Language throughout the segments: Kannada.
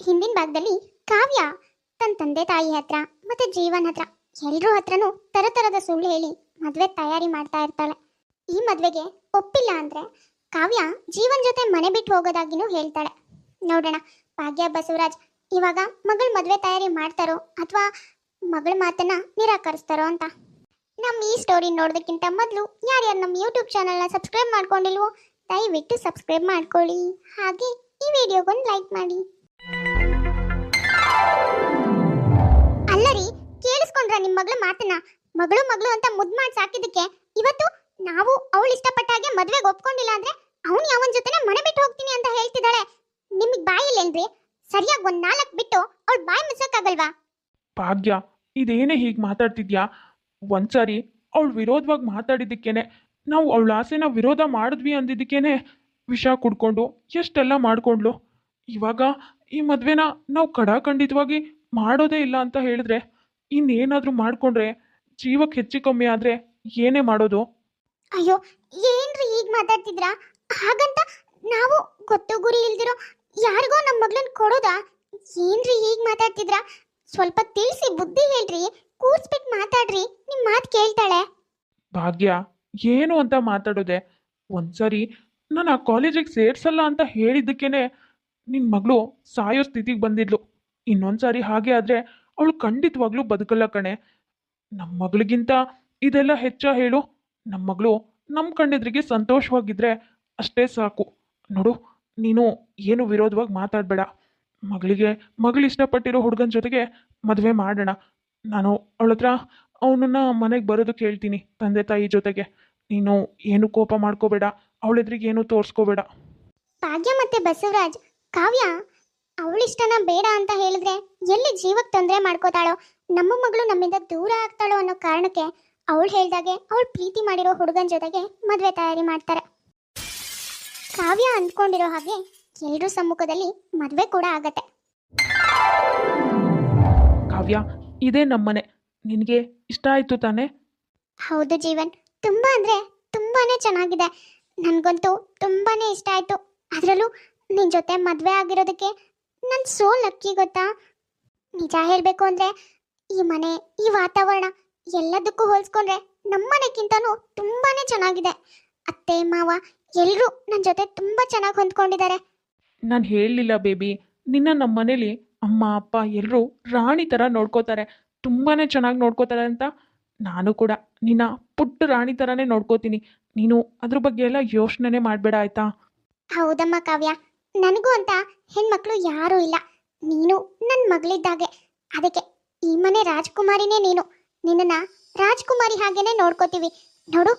ಹಿಂದಿನ ಭಾಗದಲ್ಲಿ ಕಾವ್ಯ ತನ್ನ ತಂದೆ ತಾಯಿ ಹತ್ರ ಮತ್ತೆ ಜೀವನ್ ಹತ್ರ ಎಲ್ರೂ ಹತ್ರನೂ ತರ ತರದ ಸುಳ್ಳು ಹೇಳಿ ಮದ್ವೆ ತಯಾರಿ ಮಾಡ್ತಾ ಇರ್ತಾಳೆ. ಈ ಮದ್ವೆಗೆ ಒಪ್ಪಿಲ್ಲ ಅಂದ್ರೆ ಕಾವ್ಯ ಜೀವನ್ ಜೊತೆ ಮನೆ ಬಿಟ್ಟು ಹೋಗೋದಾಗಿನೂ ಹೇಳ್ತಾಳೆ. ನೋಡೋಣ, ಭಾಗ್ಯ ಬಸವರಾಜ್ ಇವಾಗ ಮಗಳ ಮದ್ವೆ ತಯಾರಿ ಮಾಡ್ತಾರೋ ಅಥವಾ ಮಗಳ ಮಾತನ್ನ ನಿರಾಕರಿಸ್ತಾರೋ ಅಂತ? ನಮ್ಮ ಈ ಸ್ಟೋರಿ ನೋಡೋದಕ್ಕಿಂತ ಮೊದಲು ಯಾರ್ಯಾರು ನಮ್ಮ ಯೂಟ್ಯೂಬ್ ಚಾನಲ್ನ ಸಬ್ಸ್ಕ್ರೈಬ್ ಮಾಡ್ಕೊಂಡಿಲ್ವೋ, ದಯವಿಟ್ಟು ಸಬ್ಸ್ಕ್ರೈಬ್ ಮಾಡ್ಕೊಳ್ಳಿ. ಹಾಗೆ ಈ ವಿಡಿಯೋಗೊಂದು ಲೈಕ್ ಮಾಡಿ. ಕೇಳಿಸ್ಕೊಂಡ್ರ ನಿಮ್ ಮಗಳ ಮಾತನ್ನ? ಮಗಳು ಮಗಳು ಅಂತ ಮುದ್ ಮಾಡಿ ಸಾಕಿದಕ್ಕೆ ಇವತ್ತು ನಾವು ಅವಳು ಇಷ್ಟಪಟ್ಟ ಹಾಗೆ ಮದ್ವೆಗೆ ಒಪ್ಕೊಂಡಿಲ್ಲ ಅಂದ್ರೆ ಅವನು ಯಾವನ್ ಜೊತೆನೆ ಮನೆ ಬಿಟ್ಟು ಹೋಗ್ತೀನಿ ಅಂತ ಹೇಳ್ತಿದ್ದಾಳೆ. ನಿಮಗ್ ಬಾಯಿಲ್ಲೇನ್ರಿ ಸರಿಯಾಗಿ ಒಂದ್ ನಾಲ್ಕು ಬಿಟ್ಟು ಅವಳು ಬಾಯಿ ಮುಚ್ಚಕ್ಕಾಗಲ್ವಾ? ಭಾಗ್ಯ, ಇದೇನೇ ಹೀಗೆ ಮಾತಾಡ್ತಿದ್ಯಾ? ಒಂದ್ಸಾರಿ ಅವಳು ವಿರೋಧವಾಗಿ ಮಾತಾಡಿದ್ದಕ್ಕೇನೆ, ನಾವು ಅವಳ ಆಸೆನ ವಿರೋಧ ಮಾಡಿದ್ವಿ ಅಂದಿದ್ದಕ್ಕೇನೆ ವಿಷ ಕುಡ್ಕೊಂಡು ಎಷ್ಟೆಲ್ಲ ಮಾಡ್ಕೊಂಡ್ಲು? ಇವಾಗ ಈ ಮದ್ವೆನ ನಾವು ಕಡಾಖಂಡಿತವಾಗಿ ಮಾಡೋದೇ ಇಲ್ಲ ಅಂತ ಹೇಳಿದ್ರೆ ಇನ್ನೇನಾದರೂ ಮಾಡ್ಕೊಂಡ್ರೆ ಜೀವಕ್ಕೆ ಹೆಚ್ಚು ಕಮ್ಮಿ ಆದರೆ ಏನೇ ಮಾಡೋದು? ಅಯ್ಯೋ ಏನ್ರಿ ಈಗ ಮಾತಾಡ್ತಿದ್ರಾ? ಹಾಗಂತ ನಾವು ಗೊತ್ತು ಗುರಿ ಇಲ್ದಿರೋ ಯಾರಿಗೋ ನಮ್ಮ ಮಗಳನ್ನ ಕೊಡೋದಾ? ಏನ್ರಿ ಈಗ ಮಾತಾಡ್ತಿದ್ರಾ? ಸ್ವಲ್ಪ ತಿಳಿಸಿ ಬುದ್ಧಿ ಹೇಳ್ರಿ. ಕೂರ್ಸ್ಬಿಟ್ಟು ಮಾತಾಡ್ರಿ ನಿಮ್ ಮಾತು ಕೇಳ್ತಾಳೆ. ಭಾಗ್ಯ ಏನು ಅಂತ ಮಾತಾಡೋದೆ? ಒಂದ್ಸರಿ ನಾನು ಆ ಕಾಲೇಜಿಗೆ ಸೇರ್ಸಲ್ಲ ಅಂತ ಹೇಳಿದ್ದಕ್ಕೇನೆ ನಿನ್ನ ಮಗಳು ಸಾಯೋ ಸ್ಥಿತಿಗೆ ಬಂದಿದ್ಲು. ಇನ್ನೊಂದ್ಸಾರಿ ಹಾಗೆ ಆದರೆ ಅವಳು ಖಂಡಿತವಾಗ್ಲೂ ಬದುಕಲ್ಲ ಕಣೆ. ನಮ್ಮ ಮಗಳಿಗಿಂತ ಇದೆಲ್ಲ ಹೆಚ್ಚ ಹೇಳು. ನಮ್ಮ ಮಗಳು ನಮ್ಮ ಕಣ್ಣೆದ್ರಿಗೆ ಸಂತೋಷವಾಗಿದ್ರೆ ಅಷ್ಟೇ ಸಾಕು. ನೋಡು, ನೀನು ಏನು ವಿರೋಧವಾಗಿ ಮಾತಾಡಬೇಡ. ಮಗಳಿಗೆ, ಮಗಳು ಇಷ್ಟಪಟ್ಟಿರೋ ಹುಡುಗನ ಜೊತೆಗೆ ಮದುವೆ ಮಾಡೋಣ. ನಾನು ಅವಳ ಹತ್ರ ಅವನನ್ನ ಮನೆಗೆ ಬರೋದಕ್ಕೆ ಹೇಳ್ತೀನಿ ತಂದೆ ತಾಯಿ ಜೊತೆಗೆ. ನೀನು ಏನು ಕೋಪ ಮಾಡ್ಕೋಬೇಡ. ಅವಳೆದ್ರಿಗೆ ಏನು ತೋರಿಸ್ಕೋಬೇಡ. ಭಾಗ್ಯ ಮತ್ತೆ ಬಸವರಾಜ್, ಕಾವ್ಯ. ಅವಳಿಷ್ಟನ ಬೇಡ ಅಂತ ಹೇಳಿದ್ರೆ ಎಲ್ಲಿ ಜೀವಕ್ಕೆ ತೊಂದರೆ ಮಾಡ್ಕೋತಾಳೋ? ನಮ್ಮ ಮಗಳು ನಮ್ಮಿಂದ ದೂರ ಆಗ್ತಾಳೋ ಅನ್ನೋ ಕಾರಣಕ್ಕೆ ಅವಳು ಹೇಳ್ದಾಗೆ ಅವಳು ಪ್ರೀತಿ ಮಾಡಿರೋ ಹುಡುಗನ ಜೊತೆಗೆ ಮದುವೆ ತಯಾರಿ ಮಾಡ್ತಾರೆ. ಕಾವ್ಯ ಅಂದ್ಕೊಂಡಿರೋ ಹಾಗೆ ಎಲ್ಲರೂ ಸಮ್ಮುಖದಲ್ಲಿ ಮದುವೆ ಕೂಡ ಆಗತ್ತೆ. ಕಾವ್ಯ ಇದೇ ನಮ್ಮನೆ. ನಿನಗೆ ಇಷ್ಟ ಆಯಿತು ತಾನೇ? ಹೌದು ಜೀವನ್. ತುಂಬಾ ಅಂದ್ರೆ ತುಂಬಾನೇ ಚೆನ್ನಾಗಿದೆ. ನನ್ಗಂತೂ ತುಂಬಾನೇ ಇಷ್ಟ ಆಯ್ತು. ಅದರಲ್ಲೂ ನಿನ್ ಜೊತೆ ಮದ್ವೆ ಆಗಿರೋದಕ್ಕೆ ನನ್ ಸೋ ಲಕ್ಕಿ ಗೊತ್ತಾ? ನಿಜ ಹೇಳ್ಬೇಕು ಅಂದ್ರೆ ಈ ಮನೆ ಈ ವಾತಾವರಣ ಎಲ್ಲದಕ್ಕೂ ಹೋಲಿಸ್ಕೊಂಡ್ರೆ ನಮ್ಮನೆಗಿಂತನೂ ತುಂಬಾನೇ ಚೆನ್ನಾಗಿದೆ. ಅತ್ತೆ ಮಾವ ಎಲ್ರೂ ನನ್ನ ಜೊತೆ ತುಂಬಾ ಚೆನ್ನಾಗಿ ಹೊಂದ್ಕೊಂಡಿದ್ದಾರೆ. ನಾನು ಹೇಳಲಿಲ್ಲ ಬೇಬಿ. ನಿನ್ನ ನಮ್ಮ ಮನೇಲಿ ಅಮ್ಮ ಅಪ್ಪ ಎಲ್ಲರೂ ರಾಣಿ ತರ ನೋಡ್ಕೋತಾರೆ. ತುಂಬಾನೇ ಚೆನ್ನಾಗಿ ನೋಡ್ಕೋತಾರೆ ಅಂತ ನಾನು ಕೂಡ ನಿನ್ನ ಪುಟ್ಟ ರಾಣಿ ಥರನೇ ನೋಡ್ಕೋತೀನಿ. ನೀನು ಅದ್ರ ಬಗ್ಗೆ ಎಲ್ಲ ಯೋಚನೆ ಮಾಡಬೇಡ ಆಯ್ತಾ? ಹೌದಮ್ಮ ಕಾವ್ಯ. ನನಗೂ ಅಂತ ಹೆಣ್ಮಕ್ಳು ಯಾರೂ ಇಲ್ಲ. ನೀನು ನನ್ನ ಮಗಳಿದ್ದಾಗೆ. ಅದಕ್ಕೆ ಈ ಮನೆ ರಾಜ್ಕುಮಾರಿನೇ ನೀನು. ನಿನ್ನನ್ನ ರಾಜ್ಕುಮಾರಿ ಹಾಗೇನೆ ನೋಡ್ಕೋತೀವಿ. ನೋಡು,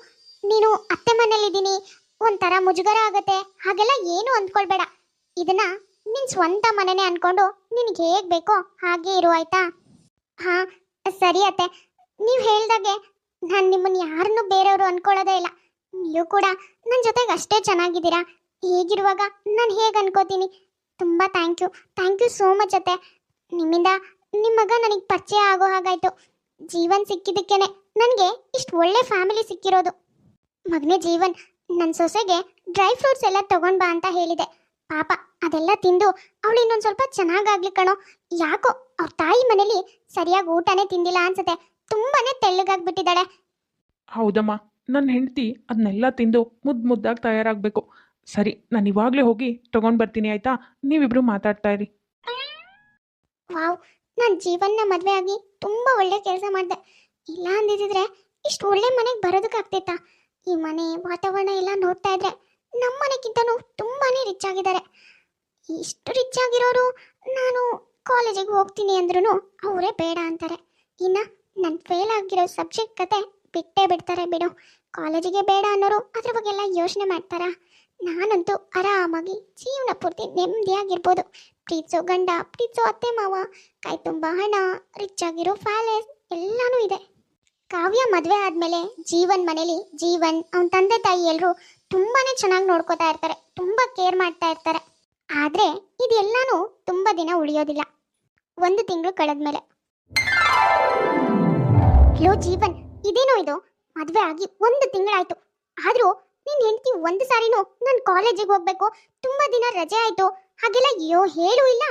ನೀನು ಅತ್ತೆ ಮನೇಲಿದ್ದೀನಿ ಒಂಥರ ಮುಜುಗರ ಆಗುತ್ತೆ. ಹಾಗೆಲ್ಲ ಏನು ಅಂದ್ಕೊಳ್ಬೇಡ. ಇದನ್ನ ನಿನ್ ಸ್ವಂತ ಮನೆನೇ ಅನ್ಕೊಂಡು ನಿನಗೆ ಹೇಗ್ ಬೇಕೋ ಹಾಗೆ ಇರು, ಆಯ್ತಾ? ಹಾ, ಸರಿ ಅತ್ತೆ. ನೀವು ಹೇಳ್ದಾಗೆ ನಾನು ನಿಮ್ಮನ್ನ ಯಾರನ್ನೂ ಬೇರೆಯವರು ಅನ್ಕೊಳ್ಳೋದೇ ಇಲ್ಲ. ನೀವು ಕೂಡ ನನ್ನ ಜೊತೆಗೆ ಅಷ್ಟೇ ಚೆನ್ನಾಗಿದ್ದೀರಾ? ಹೀಗಿರುವಾಗ? ನಾನು ಹೇಗೆ ಅನ್ಕೋತೀನಿ? ತುಂಬ thank you thank you so much ಅತ್ತೆ. ನಿಮ್ಮಿಂದ ನಿಮ್ಮ ಮಗ ನನಗೆ ಪರಿಚಯ ಆಗೋ ಹಾಗಾಯ್ತು. ಜೀವನ್ ಸಿಕ್ಕಿದ್ದಕ್ಕೇನೆ ನನಗೆ ಇಷ್ಟು ಒಳ್ಳೆ ಫ್ಯಾಮಿಲಿ ಸಿಕ್ಕಿರೋದು. ಮಗನೇ ಜೀವನ್ ನನ್ನ ಸೊಸೆಗೆ ಡ್ರೈ ಫ್ರೂಟ್ಸ್ ಎಲ್ಲ ತಗೊಂಡ್ ಬಾ ಅಂತ ಹೇಳಿದೆ. ಪಾಪ, ಅದೆಲ್ಲ ತಿಂದು ಅವಳು ಇನ್ನೊಂದು ಸ್ವಲ್ಪ ಚೆನ್ನಾಗಾಗ್ಲಿ ಕಣೋ. ಯಾಕೋ ಅವ್ರ ತಾಯಿ ಮನೇಲಿ ಸರಿಯಾಗಿ ಊಟನೇ ತಿಂದಿಲ್ಲ ಅನ್ಸುತ್ತೆ. ತುಂಬಾನೇ ತೆಳ್ಳಗಾಗ್ಬಿಟ್ಟಿದ್ದಾಳೆ. ಹೌದಮ್ಮ. ನನ್ನ ಹೆಂಡತಿ ಅದನ್ನೆಲ್ಲ ತಿಂದು ಮುದ್ದು ಮುದ್ದಾಗಿ ತಯಾರಾಗಬೇಕು. ಸರಿ, ನಾನು ಇವಾಗಲೇ ಹೋಗಿ ತಗೊಂಡು ಬರ್ತೀನಿ, ಆಯ್ತಾ? ನೀವಿಬ್ರು ಮಾತಾಡ್ತಾ ಇರಿ. ವಾವ್ ನನ್ನ ಜೀವನ ಮದುವೆ ಆಗಿ ತುಂಬ ಒಳ್ಳೆ ಕೆಲಸ ಮಾಡಿದೆ. ಇಲ್ಲ ಅಂದಿದ್ರೆ ಇಷ್ಟು ಒಳ್ಳೆ ಮನೆಗೆ ಬರೋದಕ್ಕಾಗ್ತಿತ್ತಾ ಈ ಮನೆ, ವಾತಾವರಣ ಎಲ್ಲ ನೋಡ್ತಾ ಇದ್ರೆ ನಮ್ಮ ಮನೆಗಿಂತನೂ ತುಂಬಾನೇ ರಿಚ್ ಆಗಿದ್ದಾರೆ. ಇಷ್ಟು ರಿಚ್ ಆಗಿರೋರು ನಾನು ಕಾಲೇಜಿಗೆ ಹೋಗ್ತೀನಿ ಅಂದ್ರೂ ಅವರೇ ಬೇಡ ಅಂತಾರೆ. ಇನ್ನು ನನ್ನ ಫೇಲ್ ಆಗಿರೋ ಸಬ್ಜೆಕ್ಟ್ ಕತೆ ಬಿಟ್ಟೇ ಬಿಡ್ತಾರೆ ಬಿಡು. ಕಾಲೇಜಿಗೆ ಬೇಡ ಅನ್ನೋರು ಅದ್ರ ಬಗ್ಗೆ ಎಲ್ಲ ಯೋಚನೆ ಮಾಡ್ತಾರಾ? ನಾನಂತೂ ಆರಾಮಾಗಿ ಜೀವನ ಪೂರ್ತಿ ನೆಮ್ಮದಿಯಾಗಿರ್ಬೋದು. ಪ್ರೀತಿಸೋ ಗಂಡ, ಪ್ರೀತಿಸೋ ಅತ್ತೆ, ಮಾವ, ಕೈ ತುಂಬ ಹಣ ರಿಚ್ ಆಗಿರೋ ಪ್ಯಾಲೇಸ್ ಎಲ್ಲಾನು ಇದೆ. ಕಾವ್ಯ ಮದುವೆ ಆದಮೇಲೆ ಜೀವನ್ ಮನೇಲಿ ಜೀವನ್, ಅವನ ತಂದೆ ತಾಯಿ ಎಲ್ಲರೂ ತುಂಬಾನೇ ಚೆನ್ನಾಗಿ ನೋಡ್ಕೋತಾ ಇರ್ತಾರೆ, ತುಂಬಾ ಕೇರ್ ಮಾಡ್ತಾ ಇರ್ತಾರೆ. ಆದ್ರೆ ಇದೆಲ್ಲಾನು ತುಂಬಾ ದಿನ ಉಳಿಯೋದಿಲ್ಲ. ಒಂದು ತಿಂಗಳು ಕಳೆದ್ಮೇಲೆ. ಹಲೋ ಜೀವನ್, ಇದೇನೋ ಇದು? ಮದುವೆ ಆಗಿ ಒಂದು ತಿಂಗಳಾಯ್ತು. ಆದ್ರೂ ನಿನ್ ಹೆಂಡತಿ ಒಂದು ಸಾರಿನೂ ನಾನು ಕಾಲೇಜಿಗೆ ಹೋಗ್ಬೇಕು. ತುಂಬಾ ದಿನ ರಜೆ ಆಯ್ತು. ಹಾಗೆಲ್ಲ ಅಯ್ಯೋ ಹೇಳು ಇಲ್ಲ.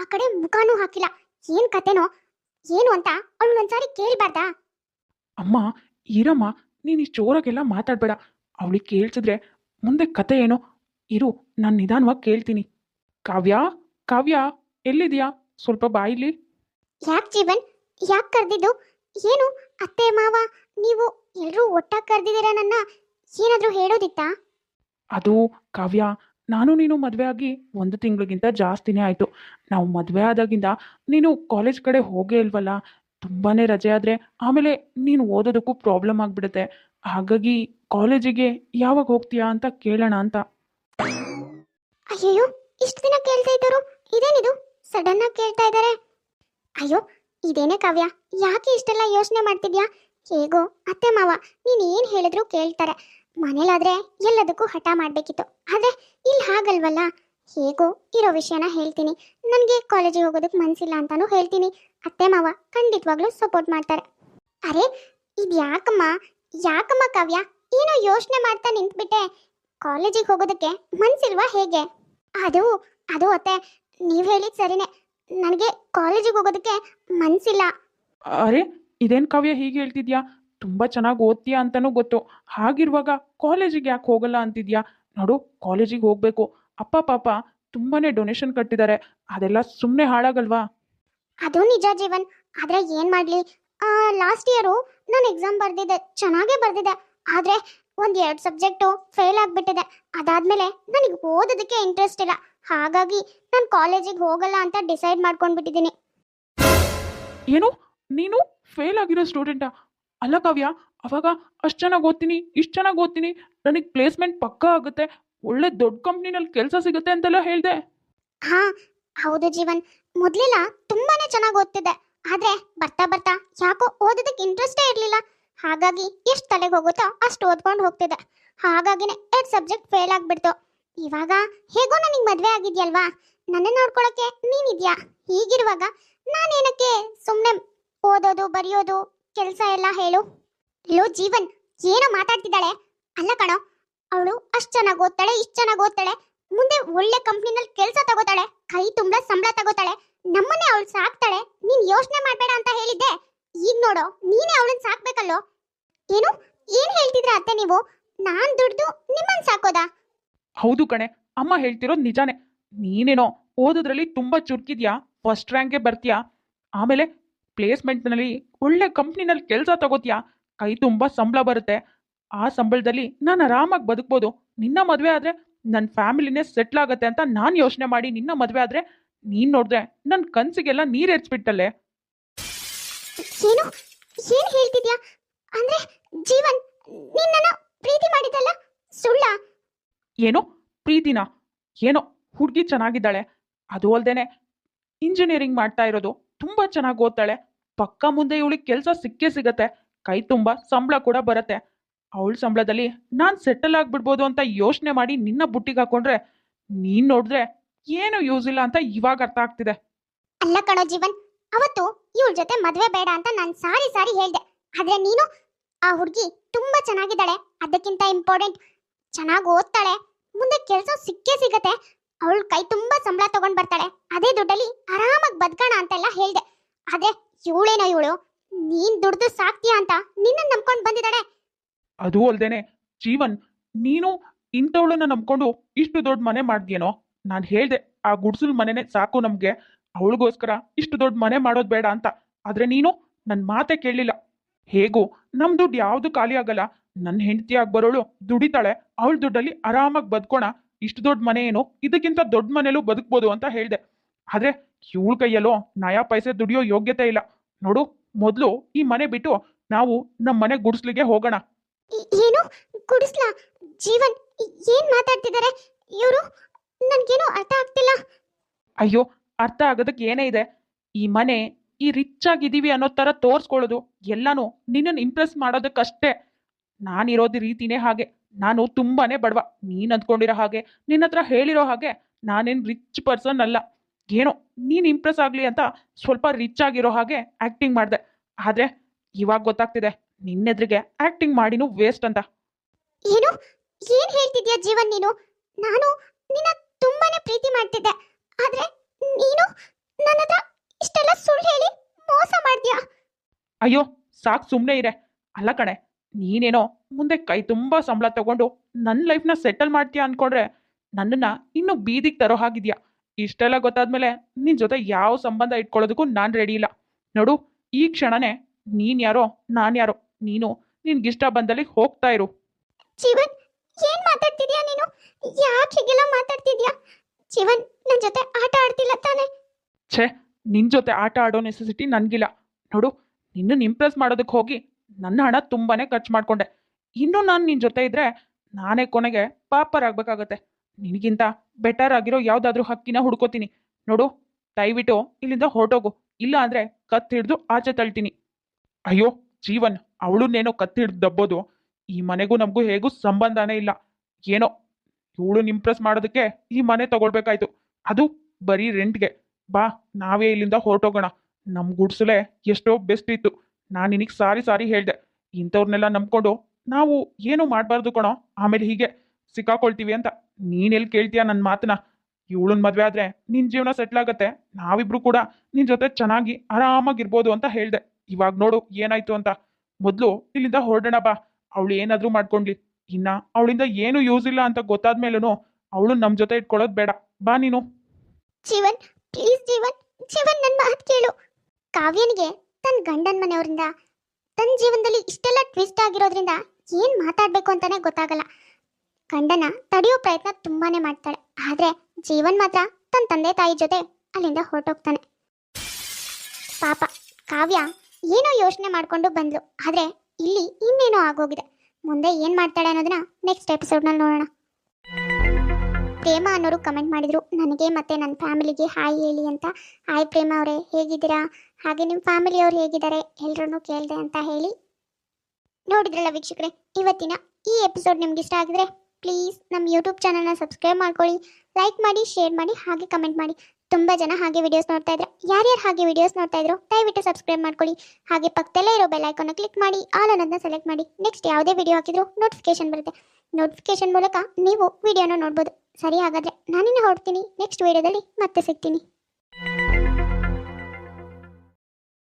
ಆ ಕಡೆ ಮುಖನೂ ಹಾಕಿಲ್ಲ. ಏನ್ ಕತೆನೋ? ಏನು ಅಂತ ಅವಳು ಒಂದ್ಸಾರಿ ಕೇಳ್ಬಾರ್ದಾ? ಅಮ್ಮ ಇರಮ್ಮ ನೀನು ಇಷ್ಟು ಜೋರಾಗೆಲ್ಲ ಮಾತಾಡಬೇಡ. ಅವಳಿಗೆ ಕೇಳ್ಸಿದ್ರೆ ಮುಂದೆ ಕತೆ ಏನೋ? ಇರು ನಾನು ನಿಧಾನವಾಗಿ ಕೇಳ್ತೀನಿ. ಕಾವ್ಯ ಕಾವ್ಯ ಎಲ್ಲಿದ್ಯಾ? ಸ್ವಲ್ಪ ಬಾಯಿಲಿ ಯಾಕ್ ಜೀವನ್? ಯಾಕ್ ಕರ್ದಿದ್ದು? ಏನು? ಅತ್ತೆ ಮಾವ ನೀವು ಎಲ್ಲರೂ ಒಟ್ಟಾಗಿ ಕರೆದಿದ್ದೀರಾ ನನ್ನ? ಏನಾದರೂ ಹೇಳೋದಿತ್ತಾ? ಅದು ಕಾವ್ಯ ನಾನು ನೀನು ಮದುವೆ ಆಗಿ ಒಂದು ತಿಂಗಳಿಗಿಂತ ಜಾಸ್ತಿನೇ ಆಯಿತು. ನಾವು ಮದುವೆ ಆದಾಗಿಂದ ನೀನು ಕಾಲೇಜ್ ಕಡೆ ಹೋಗೇ ಇಲ್ವಲ್ಲ? ತುಂಬಾ ರಜೆ ಆದರೆ ಆಮೇಲೆ ನೀನು ಓದೋದಕ್ಕೂ ಪ್ರಾಬ್ಲಮ್ ಆಗಿಬಿಡುತ್ತೆ. ಹಾಗಾಗಿ ಕಾಲೇಜಿಗೆ ಯಾವಾಗ ಹೋಗ್ತೀಯಾ ಅಂತ ಕೇಳೋಣ ಅಂತ. ಅಯ್ಯೋ ಇಷ್ಟು ದಿನ ಕೇಳ್ತಾ ಇದ್ದರು? ಇದೇನಿದು? ಸಡನ್ ಆಗಿ ಕೇಳ್ತಾ ಇದ್ದಾರೆ ಅಯ್ಯೋ ಇದೇನೇ ಕಾವ್ಯ? ಯಾಕೆ ಇಷ್ಟೆಲ್ಲ ಯೋಚನೆ ಮಾಡ್ತಿದ್ಯಾ? ಹೇಗೋ ಅತ್ತೆ ಮಾವ ನೀನು ಏನು ಹೇಳಿದ್ರು ಕೇಳ್ತಾರೆ. ಮನೇಲಾದ್ರೆ ಎಲ್ಲದಕ್ಕೂ ಹಠ ಮಾಡ್ಬೇಕಿತ್ತು. ಆದರೆ ಇಲ್ಲಿ ಹಾಗಲ್ವಲ್ಲ? ಹೇಗೋ ಇರೋ ವಿಷಯನ ಹೇಳ್ತೀನಿ. ನನಗೆ ಕಾಲೇಜಿಗೆ ಹೋಗೋದಕ್ಕೆ ಮನಸ್ಸಿಲ್ಲ ಅಂತಾನು ಹೇಳ್ತೀನಿ. ಅತ್ತೆ, ಮಾವ ಖಂಡಿತವಾಗ್ಲೂ ಸಪೋರ್ಟ್ ಮಾಡ್ತಾರೆ. ಅರೆ ಇದು ಯಾಕಮ್ಮ ಯಾಕಮ್ಮ ಕಾವ್ಯ? ಏನೋ ಯೋಚನೆ ಮಾಡ್ತಾ ನಿಂತ್ಬಿಟ್ಟೆ. ಕಾಲೇಜಿಗೆ ಹೋಗೋದಕ್ಕೆ ಮನ್ಸಿಲ್ವಾ ಹೇಗೆ? ಅದು ಅದು ಅತ್ತೆ, ನೀವು ಹೇಳಿದ್ ಸರಿನೇ. ನನಗೆ ಕಾಲೇಜಿಗೆ ಹೋಗೋದಕ್ಕೆ ಮನ್ಸಿಲ್ಲ. ಅರೆ, ಇದೇನ್ ಕಾವ್ಯ ಹೀಗೆ ಹೇಳ್ತಿದ್ಯಾ? ತುಂಬ ಚೆನ್ನಾಗಿ ಓದ್ತೀಯಾ ಅಂತಲೂ ಗೊತ್ತು. ಹಾಗಿರುವಾಗ ಕಾಲೇಜಿಗೆ ಯಾಕೆ ಹೋಗಲ್ಲ ಅಂತಿದ್ಯಾ? ನೋಡು ಕಾಲೇಜಿಗೆ ಹೋಗಬೇಕು. ಅಪ್ಪ ಪಾಪ ತುಂಬಾ ಡೊನೇಷನ್ ಕಟ್ಟಿದ್ದಾರೆ. ಅದೆಲ್ಲ ಸುಮ್ಮನೆ ಹಾಳಾಗಲ್ವಾ? ಅದು ನಿಜ ಜೀವನ್. ಆದ್ರೆ ಏನು ಮಾಡ್ಲಿ? ಲಾಸ್ಟ್ ಇಯರು ನಾನು ಎಕ್ಸಾಮ್ ಬರ್ದಿದ್ದೆ ಚೆನ್ನಾಗೇ ಬರ್ದಿದ್ದೆ ಆದ್ರೆ ಒಂದು ಎರಡು ಸಬ್ಜೆಕ್ಟು ಫೇಲ್ ಆಗಿಬಿಟ್ಟಿದೆ. ಅದಾದ್ಮೇಲೆ ನನಗೆ ಓದೋದಕ್ಕೆ ಇಂಟ್ರೆಸ್ಟ್ ಇಲ್ಲ. ಹಾಗಾಗಿ ನಾನು ಕಾಲೇಜಿಗೆ ಹೋಗಲ್ಲ ಅಂತ ಡಿಸೈಡ್ ಮಾಡ್ಕೊಂಡ್ಬಿಟ್ಟಿದ್ದೀನಿ ಏನು? ನೀನು ಫೇಲ್ ಆಗಿರೋ ಸ್ಟೂಡೆಂಟಾ ಅಲ್ಲ ಕಾವ್ಯ, ಅವಾಗ ಅಷ್ಟು ಚೆನ್ನಾಗಿ ಓದ್ತೀನಿ, ಇಷ್ಟು ಚೆನ್ನಾಗಿ ಓದ್ತೀನಿ, ನನಗೆ ಪ್ಲೇಸ್ಮೆಂಟ್ ಪಕ್ಕಾ ಆಗುತ್ತೆ, ಒಳ್ಳೆ ದೊಡ್ಡ ಕಂಪ್ನಿನಲ್ಲಿ ಕೆಲಸ ಸಿಗುತ್ತೆ ಅಂತೆಲ್ಲ ಹೇಳಿದೆ. ಹಾ, ಹೌದು ಜೀವನ್. ಮೊದ್ಲೆಲ್ಲ ತುಂಬಾನೇ ಚೆನ್ನಾಗಿ ಓದ್ತಿದ್ದೆ. ಆದ್ರೆ ಬರ್ತಾ ಬರ್ತಾ ಯಾಕೋ ಓದೋದಕ್ಕೆ ಇಂಟ್ರೆಸ್ಟೇ ಇರಲಿಲ್ಲ. ಹಾಗಾಗಿ ಎಷ್ಟು ತಲೆಗೆ ಹೋಗುತ್ತೋ ಅಷ್ಟು ಓದ್ಕೊಂಡು ಹೋಗ್ತಿದ್ದೆ. ಹಾಗಾಗಿನೇ ಎರಡು ಸಬ್ಜೆಕ್ಟ್ ಫೇಲ್ ಆಗ್ಬಿಡ್ತು. ಇವಾಗ ಹೇಗೋ ನನಗೆ ಮದುವೆ ಆಗಿದ್ಯಲ್ವಾ? ನನ್ನ ನೋಡ್ಕೊಳಕ್ಕೆ ನೀನಿದ್ಯಾ? ಹೀಗಿರುವಾಗ ನಾನೇನಕ್ಕೆ ಸುಮ್ಮನೆ ಓದೋದು, ಬರೆಯೋದು ಕೆಲಸ ಎಲ್ಲ ಹೇಳು. ಲೋ ಜೀವನ್, ಏನೋ ಮಾತಾಡ್ತಿದ್ದಾಳೆ. ಅಲ್ಲ ಕಣೋ, ಅವಳು ಅಷ್ಟ್ ಚೆನ್ನಾಗಿ ಓದ್ತಾಳೆ, ಇಷ್ಟ್ ಚೆನ್ನಾಗಿ ಓದ್ತಾಳೆ. ಮುಂದೆ ಒಳ್ಳೆ ಕಂಪ್ನಿನಲ್ಲಿ ಕೆಲಸ ತಗೋತಾಳೆ, ಕೈ ತುಂಬಾ ಸಂಬಳ ತಗೋತಾಳೆ. ನಮ್ಮನ್ನೇ ಅವಳು ಸಾಕ್ತಾಳೆ. ನೀನ್ ಯೋಚನೆ ಮಾಡ್ಬೇಡ ಅಂತ ಹೇಳಿದ್ದೆ. ಈಗ ನೋಡೋ, ನೀನೇ ಅವಳನ್ನ ಸಾಕ್ಬೇಕಲ್ಲೋ? ಏನು? ಏನ್ ಹೇಳ್ತಿದ್ರ ಅತ್ತೆ ನೀವು? ನಾನ್ ದುಡ್ದು ನಿಮ್ಮನ್ ಸಾಕೋದಾ? ಹೌದು ಕಣೆ, ಅಮ್ಮ ಹೇಳ್ತಿರೋದು ನಿಜಾನೇ. ನೀನೇನೋ, ಓದೋದ್ರಲ್ಲಿ ತುಂಬಾ ಚುರುಕಿದ್ಯಾ? ಫಸ್ಟ್ ರ್ಯಾಂಕ್ಗೆ ಬರ್ತೀಯಾ? ಆಮೇಲೆ ಪ್ಲೇಸ್ಮೆಂಟ್ನಲ್ಲಿ ಒಳ್ಳೆ ಕಂಪ್ನಿನಲ್ಲಿ ಕೆಲಸ ತಗೋತೀಯ? ಕೈ ತುಂಬ ಸಂಬಳ ಬರುತ್ತೆ. ಆ ಸಂಬಳದಲ್ಲಿ ನಾನು ಆರಾಮಾಗಿ ಬದುಕ್ಬೋದು. ನಿನ್ನ ಮದುವೆ ಆದರೆ ನನ್ನ ಫ್ಯಾಮಿಲಿನೇ ಸೆಟ್ಲ್ ಆಗುತ್ತೆ ಅಂತ ನಾನು ಯೋಚನೆ ಮಾಡಿ ನಿನ್ನ ಮದುವೆ ಆದರೆ ನೀನು ನೋಡಿದ್ರೆ ನನ್ನ ಕನಸಿಗೆಲ್ಲ ನೀರು ಎರ್ಚ್ಬಿಟ್ಟಲ್ಲೇ. ಏನು? ಏನು ಹೇಳ್ತಿದ್ಯಾ? ಅಂದ್ರೆ ಜೀವನ್ ನಿನ್ನನ್ನ ಪ್ರೀತಿ ಮಾಡಿದಲ್ಲ ಸುಳ್ಳ? ಏನು? ಪ್ರೀತಿನ? ಏನೋ ಹುಡುಗಿ ಚೆನ್ನಾಗಿದ್ದಾಳೆ. ಅದು ಅಲ್ದೇನೆ ಇಂಜಿನಿಯರಿಂಗ್ ಮಾಡ್ತಾ ಇರೋದು. ತುಂಬ ಚೆನ್ನಾಗಿ ಓದ್ತಾಳೆ. ಪಕ್ಕ ಮುಂದೆ ಇವಳಿಗೆ ಕೆಲಸ ಸಿಕ್ಕೇ ಸಿಗತ್ತೆ. ಕೈ ತುಂಬ ಸಂಬಳ ಕೂಡ ಬರುತ್ತೆ. ಅವಳ ಸಂಬಳದಲ್ಲಿ ನಾನು ಸೆಟಲ್ ಆಗ್ಬಿಡ್ಬೋದು ಅಂತ ಯೋಚನೆ ಮಾಡಿ ನಿನ್ನ ಬುಟ್ಟಿಗೆ ಹಾಕೊಂಡ್ರೆ ನೀನು ನೋಡಿದ್ರೆ ಏನು ಯೂಸ್ ಇಲ್ಲ ಅಂತ ಇವಾಗ ಅರ್ಥ ಆಗ್ತಿದೆ. ಅಲ್ಲ ಕಣೋ ಜೀವನ್, ಅವತ್ತು ಇವಳ ಜೊತೆ ಮದುವೆ ಬೇಡ ಅಂತ ನಾನು ಸಾರಿ ಸಾರಿ ಹೇಳ್ದೆ. ಆದ್ರೆ ನೀನು ಆ ಹುಡುಗಿ ತುಂಬಾ ಚೆನ್ನಾಗಿದ್ದಾಳೆ. ಅದಕ್ಕಿಂತ ಇಂಪಾರ್ಟೆಂಟ್ ಚೆನ್ನಾಗಿ ಓದ್ತಾಳೆ. ಮುಂದೆ ಕೆಲಸ ಸಿಕ್ಕೇ ಸಿಗತ್ತೆ. ಅವಳ ಕೈ ತುಂಬಾ ಸಂಬಳ ತಗೊಂಡ್ ಬರ್ತಾಳೆ. ಅದೇ ದುಡ್ಡಲ್ಲಿ ಆರಾಮಾಗಿ ಬದುಕೋಣ ಅಂತೆಲ್ಲ ಹೇಳ್ದೆ. ಆದ್ರೆ ಇವಳೇನೋ ಇವಳು? ನೀನ್ ದುಡ್ದು ಸಾಕ್ತೀಯ ಅಂತ ನಿನ್ನ ನಂಬ್ಕೊಂಡ್ ಬಂದಿದ್ದಾಳೆ. ಅದು ಅಲ್ದೇನೆ. ಜೀವನ್, ನೀನು ಇಂಥವಳನ್ನ ನಂಬ್ಕೊಂಡು ಇಷ್ಟು ದೊಡ್ಡ ಮನೆ ಮಾಡ್ದೇನೋ ನಾನು ಹೇಳ್ದೆ, ಆ ಗುಡ್ಸಲ್ ಮನೆನೇ ಸಾಕು ನಮಗೆ. ಅವಳಿಗೋಸ್ಕರ ಇಷ್ಟು ದೊಡ್ಡ ಮನೆ ಮಾಡೋದು ಬೇಡ ಅಂತ. ಆದ್ರೆ ನೀನು ನನ್ನ ಮಾತೇ ಕೇಳಲಿಲ್ಲ. ಹೇಗೂ ನಮ್ಮ ದುಡ್ಡು ಯಾವುದು ಖಾಲಿ ಆಗಲ್ಲ. ನನ್ನ ಹೆಂಡತಿಯಾಗಿ ಬರೋಳು ದುಡಿತಾಳೆ. ಅವಳ ದುಡ್ಡಲ್ಲಿ ಆರಾಮಾಗಿ ಬದುಕೋಣ. ಇಷ್ಟು ದೊಡ್ಡ ಮನೆ ಏನು? ಇದಕ್ಕಿಂತ ದೊಡ್ಡ ಮನೇಲೂ ಬದುಕ್ಬೋದು ಅಂತ ಹೇಳಿದೆ. ಆದ್ರೆ ಇವಳ ಕೈಯಲ್ಲೋ ನಯಾ ಪೈಸೆ ದುಡಿಯೋ ಯೋಗ್ಯತೆ ಇಲ್ಲ. ನೋಡು ಮೊದಲು ಈ ಮನೆ ಬಿಟ್ಟು ನಾವು ನಮ್ಮ ಮನೆ ಗುಡಿಸ್ಲಿಗೆ ಹೋಗೋಣ. ಏನು? ಕುಡಿಸ್ಲಾ ಜೀವನ್ ಏನ್ ಮಾತಾಡ್ತಿದ್ದಾರೆ ಇವರು? ನನ್ಗೇನು ಅರ್ಥ ಆಗ್ತಿಲ್ಲ. ಅಯ್ಯೋ ಅರ್ಥ ಆಗೋದಕ್ಕೆ ಏನೇ ಇದೆ? ಈ ಮನೆ ಈ ರಿಚ್ ಆಗಿದ್ದೀವಿ ಅನ್ನೋ ತರ ತೋರಿಸ್ಕೊಳ್ಳೋದು ಎಲ್ಲಾನು ನಿನ್ನನ್ನು ಇಂಪ್ರೆಸ್ ಮಾಡೋದಕ್ಕಷ್ಟೇ. ನಾನಿರೋದು ರೀತಿನೇ ಹಾಗೆ. ನಾನು ತುಂಬಾನೇ ಬಡವ. ನೀನು ಅಂದ್ಕೊಂಡಿರೋ ಹಾಗೆ. ನಿನ್ನ ಹತ್ರ ಹೇಳಿರೋ ಹಾಗೆ. ನಾನೇನು ರಿಚ್ ಪರ್ಸನ್ ಅಲ್ಲ. ಏನೋ ನೀನು ಇಂಪ್ರೆಸ್ ಆಗಲಿ ಅಂತ ಸ್ವಲ್ಪ ರಿಚ್ ಆಗಿರೋ ಹಾಗೆ ಆ್ಯಕ್ಟಿಂಗ್ ಮಾಡಿದೆ. ಆದರೆ ಇವಾಗ ಗೊತ್ತಾಗ್ತಿದೆ ನಿನ್ನೆದ್ರಿಗೆ ಆ್ಯಕ್ಟಿಂಗ್ ಮಾಡಿನೂ ವೇಸ್ಟ್ ಅಂತ. ಏನು? ಏನು ಹೇಳ್ತಿದ್ಯಾ ಜೀವನ್ ನೀನು? ನಾನು ನಿನ್ನ ತುಂಬಾನೇ ಪ್ರೀತಿ ಮಾಡ್ತಿದ್ದೆ. ಆದರೆ ನೀನು ನನ್ನ ಹತ್ರ ಇಷ್ಟೆಲ್ಲ ಸುಳ್ಳು ಹೇಳಿ ಮೋಸ ಮಾಡ್ತೀಯಾ ಅಯ್ಯೋ ಸಾಕು ಸುಮ್ಮನೆ ಇರೆ. ಅಲ್ಲ ಕಣೆ ನೀನೇನೋ ಮುಂದೆ ಕೈ ತುಂಬ ಸಂಬಳ ತಗೊಂಡು ನನ್ನ ಲೈಫ್ನ ಸೆಟಲ್ ಮಾಡ್ತೀಯಾ ಅನ್ಕೊಂಡ್ರೆ ನನ್ನನ್ನು ಇನ್ನೂ ಬೀದಿಗೆ ತರೋ ಹಾಗಿದ್ಯಾ? ಇಷ್ಟೆಲ್ಲ ಗೊತ್ತಾದ್ಮೇಲೆ ನಿನ್ನ ಜೊತೆ ಯಾವ ಸಂಬಂಧ ಇಟ್ಕೊಳ್ಳೋದಕ್ಕೂ ನಾನು ರೆಡಿ ಇಲ್ಲ. ನೋಡು ಈ ಕ್ಷಣನೇ ನೀನ್ ಯಾರೋ ನಾನು ಯಾರೋ ನೀನು ನಿನ್ಗಿಷ್ಟ ಬಂದಲ್ಲಿ ಹೋಗ್ತಾ ಇರು. ಜೀವನ್ ಏನ್ ಮಾತಾಡ್ತಿದ್ಯಾ ನೀನು? ಯಾಕೆ ಹೀಗೆಲ್ಲ ಮಾತಾಡ್ತಿದ್ಯಾ? ಜೀವನ್ ನನ್ನ ಜೊತೆ ಆಟ ಆಡ್ತಿಲ್ಲ ತಾನೆ. ಛೇ ನಿನ್ನ ಜೊತೆ ಆಟ ಆಡೋ ನೆಸೆಸಿಟಿ ನನಗಿಲ್ಲ. ನೋಡು ನಿನ್ನನ್ನು ಇಂಪ್ರೆಸ್ ಮಾಡೋದಕ್ಕೆ ಹೋಗಿ ನನ್ನ ಹಣ ತುಂಬಾನೇ ಖರ್ಚು ಮಾಡ್ಕೊಂಡೆ. ಇನ್ನೂ ನಾನು ನಿನ್ನ ಜೊತೆ ಇದ್ರೆ ನಾನೇ ಕೊನೆಗೆ ಪಾಪರ್ ಆಗ್ಬೇಕಾಗತ್ತೆ. ನಿನಗಿಂತ ಬೆಟರ್ ಆಗಿರೋ ಯಾವುದಾದ್ರೂ ಹಕ್ಕಿನ ಹುಡ್ಕೋತೀನಿ. ನೋಡು, ದಯವಿಟ್ಟು ಇಲ್ಲಿಂದ ಹೊರಟೋಗು. ಇಲ್ಲ ಅಂದ್ರೆ ಕತ್ತಿಡ್ದು ಆಚೆ ತಳ್ತೀನಿ. ಅಯ್ಯೋ, ಜೀವನ್, ಅವಳನ್ನೇನೋ ಕತ್ತಿ ಹಿಡ್ದು ದಬ್ಬೋದು. ಈ ಮನೆಗೂ ನಮಗೂ ಹೇಗೂ ಸಂಬಂಧನೇ ಇಲ್ಲ. ಏನೋ ಇವಳು ಇಂಪ್ರೆಸ್ ಮಾಡೋದಕ್ಕೆ ಈ ಮನೆ ತಗೊಳ್ಬೇಕಾಯ್ತು. ಅದು ಬರೀ ರೆಂಟ್ಗೆ ಬಾ, ನಾವೇ ಇಲ್ಲಿಂದ ಹೊರಟೋಗೋಣ. ನಮ್ಮ ಗುಡ್ಸಲೆ ಎಷ್ಟೋ ಬೆಸ್ಟ್ ಇತ್ತು. ನಾನು ನಿನಗೆ ಸಾರಿ ಸಾರಿ ಹೇಳ್ದೆ. ಇಂಥವ್ರನ್ನೆಲ್ಲ ನಂಬ್ಕೊಂಡು ನಾವು ಏನು ಮಾಡಬಾರ್ದು ಕಣೋ? ಆಮೇಲೆ ಹೀಗೆ ಸಿಕ್ಕಾಕೊಳ್ತೀವಿ ಅಂತ. ನೀನೆಲ್ಲಿ ಕೇಳ್ತೀಯ ನನ್ನ ಮಾತನ್ನ ಇವಳನ್ನ ಮದುವೆ ಆದ್ರೆ ನಿನ್ನ ಜೀವನ ಸೆಟ್ಲ್ ಆಗತ್ತೆ. ನಾವಿಬ್ರು ಕೂಡ ನಿನ್ನ ಜೊತೆ ಚೆನ್ನಾಗಿ ಆರಾಮಾಗಿರ್ಬೋದು ಅಂತ ಹೇಳ್ದೆ. ಇವಾಗ ನೋಡು ಏನಾಯ್ತು ಅಂತ. ಮೊದಲು ಇಲ್ಲಿಂದ ಹೊರಡೋಣ ಬಾ. ಅವಳು ಏನಾದರೂ ಮಾಡ್ಕೊಂಡ್ಲಿ. ಇನ್ನ ಅವಳಿಂದ ಏನು ಯೂಸ್ ಇಲ್ಲ ಅಂತ ಗೊತ್ತಾದ್ಮೇಲೂ ಅವಳು ನಮ್ಮ ಜೊತೆ ಇಟ್ಕೊಳ್ಳೋದು ಬೇಡ. ಬಾ ನೀನು. ಜೀವನ್ ಪ್ಲೀಸ್ ಜೀವನ್. ಜೀವನ್ ನನ್ನ ಮಾತು ಕೇಳು. ಕಾವ್ಯನಿಗೆ ತನ್ನ ಗಂಡನ ಮನೆಯವರಿಂದ ತನ್ನ ಜೀವನದಲ್ಲಿ ಇಷ್ಟೆಲ್ಲ ಟ್ವಿಸ್ಟ್ ಆಗಿರೋದ್ರಿಂದ ಏನು ಮಾತಾಡಬೇಕು ಅಂತಾನೆ ಗೊತ್ತಾಗಲ್ಲ. ಗಂಡನ ತಡೆಯೋ ಪ್ರಯತ್ನ ತುಂಬಾನೇ ಮಾಡ್ತಾಳೆ. ಆದರೆ ಜೀವನ್ ಮಾತ್ರ ತನ್ನ ತಂದೆ ತಾಯಿ ಜೊತೆ ಅಲ್ಲಿಂದ ಹೊರಟೋಗ್ತಾನೆ. ಪಾಪ, ಕಾವ್ಯ ಏನೋ ಯೋಚನೆ ಮಾಡ್ಕೊಂಡು ಬಂದ್ಲು. ಆದರೆ ಇಲ್ಲಿ ಇನ್ನೇನೋ ಆಗೋಗಿದೆ. ಮುಂದೆ ಏನು ಮಾಡ್ತಾಳೆ ಅನ್ನೋದನ್ನ ನೆಕ್ಸ್ಟ್ ಎಪಿಸೋಡ್ನಲ್ಲಿ ನೋಡೋಣ. ಪ್ರೇಮ ಅನ್ನೋರು ಕಮೆಂಟ್ ಮಾಡಿದ್ರು, ನನಗೆ ಮತ್ತೆ ನನ್ನ ಫ್ಯಾಮಿಲಿಗೆ ಹಾಯ್ ಹೇಳಿ ಅಂತ. ಹಾಯ್ ಪ್ರೇಮ ಅವರೇ, ಹೇಗಿದ್ದೀರಾ? ಹಾಗೆ ನಿಮ್ಮ ಫ್ಯಾಮಿಲಿಯವ್ರು ಹೇಗಿದ್ದಾರೆ ಎಲ್ಲರನ್ನೂ ಕೇಳಿದೆ ಅಂತ ಹೇಳಿ. ನೋಡಿದ್ರಲ್ಲ ವೀಕ್ಷಕರೆ, ಇವತ್ತಿನ ಈ ಎಪಿಸೋಡ್ ನಿಮ್ಗೆ ಇಷ್ಟ ಆಗಿದ್ರೆ ಪ್ಲೀಸ್ ನಮ್ಮ ಯೂಟ್ಯೂಬ್ ಚಾನಲ್ನ ಸಬ್ಸ್ಕ್ರೈಬ್ ಮಾಡ್ಕೊಳ್ಳಿ, ಲೈಕ್ ಮಾಡಿ, ಶೇರ್ ಮಾಡಿ, ಹಾಗೆ ಕಮೆಂಟ್ ಮಾಡಿ. ತುಂಬ ಜನ ಹಾಗೆ ವಿಡಿಯೋಸ್ ನೋಡ್ತಾ ಇದ್ರೆ, ಯಾರ್ಯಾರು ಹಾಗೆ ವಿಡಿಯೋಸ್ ನೋಡ್ತಾ ಇದ್ರು, ದಯವಿಟ್ಟು ಸಬ್ಸ್ಕ್ರೈಬ್ ಮಾಡ್ಕೊಳ್ಳಿ. ಹಾಗೆ ಪಕ್ಕದಲ್ಲೇ ಇರೋ ಬೆಲ್ ಐಕನ್ನ ಕ್ಲಿಕ್ ಮಾಡಿ, ಆಲ್ ಅನ್ನೋದನ್ನ ಸೆಲೆಕ್ಟ್ ಮಾಡಿ. ನೆಕ್ಸ್ಟ್ ಯಾವುದೇ ವಿಡಿಯೋ ಹಾಕಿದ್ರು ನೋಟಿಫಿಕೇಶನ್ ಬರುತ್ತೆ. ನೋಟಿಫಿಕೇಶನ್ ಮೂಲಕ ನೀವು ವಿಡಿಯೋನ ನೋಡ್ಬೋದು. ಸರಿ ಹಾಗಾದರೆ ನಾನಿನ್ನು ಹೊರಡ್ತೀನಿ, ನೆಕ್ಸ್ಟ್ ವಿಡಿಯೋದಲ್ಲಿ ಮತ್ತೆ ಸಿಗ್ತೀನಿ.